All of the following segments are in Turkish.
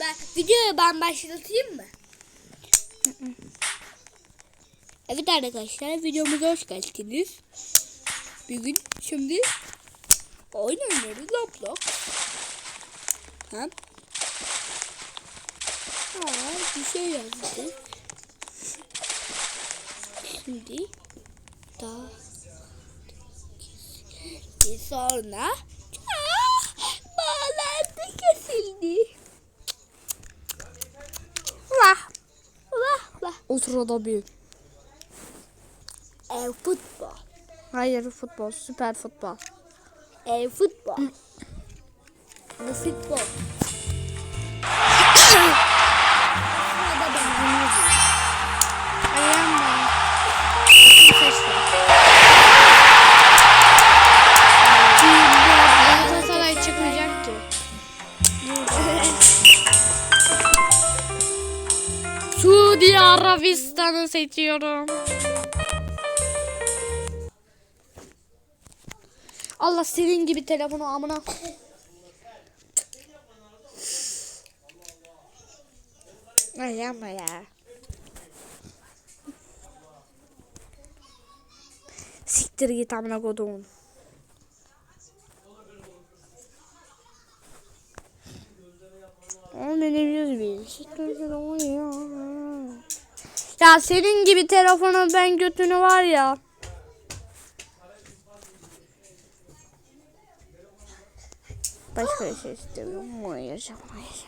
Ben videoyu ben başlatayım mı? evet arkadaşlar videomuza hoş geldiniz. Bugün şimdi oyun oynuyoruz Roblox. Ha? Ha, bir şey yazdı. Şimdi daha sonra O sırada bir. E futbol. Hayır futbol, süper futbol. E futbol. Bu futbol. Suudi Arabistan'ı seçiyorum. Allah senin gibi telefonu amına. Ay yapma ya. Siktir git amına koduğum. O benim yüz bir. Siktir git o ya. Ya senin gibi telefonu ben götünü var ya. Başka bir şey istemiyorum. Hayır, hayır.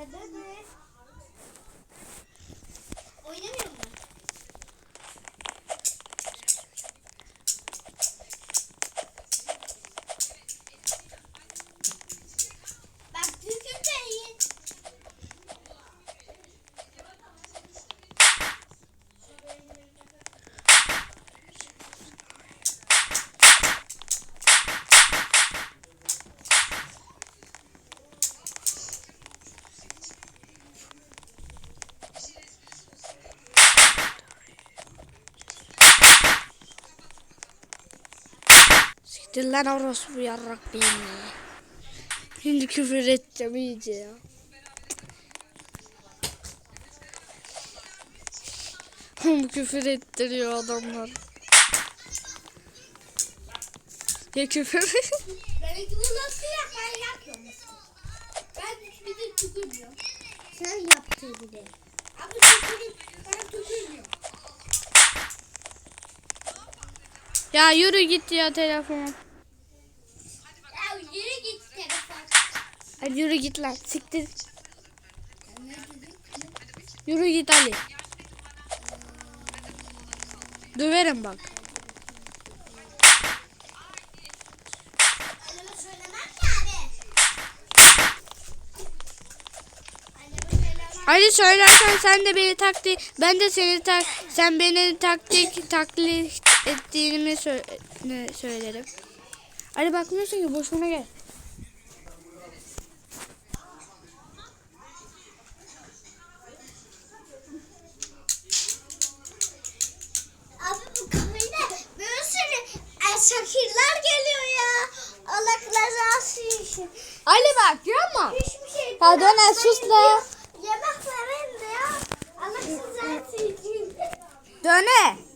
Ya dede. Siktir lan orospu yarrak beni. Şimdi küfür edeceğim iyice ya. Bu küfür ettiriyor adamlar. Ya küfür. Benimki bu nasıl yap? Ben yapmıyorum. Ben bir de tükürmüyorum. Sen yaptın bir de. Ama tükürüm. Ben tükürmüyorum. ya yürü git ya telefon. Ya yürü git telefon. Hadi yürü git lan. Siktir. Yürü git Ali. Döverim bak. Ali söylersen sen de beni taklit, ben de seni tak, sen beni taktik taklit ettiğimi sö- söylerim. Ali bakmıyorsun ki boşuna gel. Abi bu kafayla bir sürü şakirler geliyor ya. Allah razı olsun. Ali bak yapma. Hiçbir şey Ya döne, sus la. Yemek verin diyor. Allah razı olsun. Döne.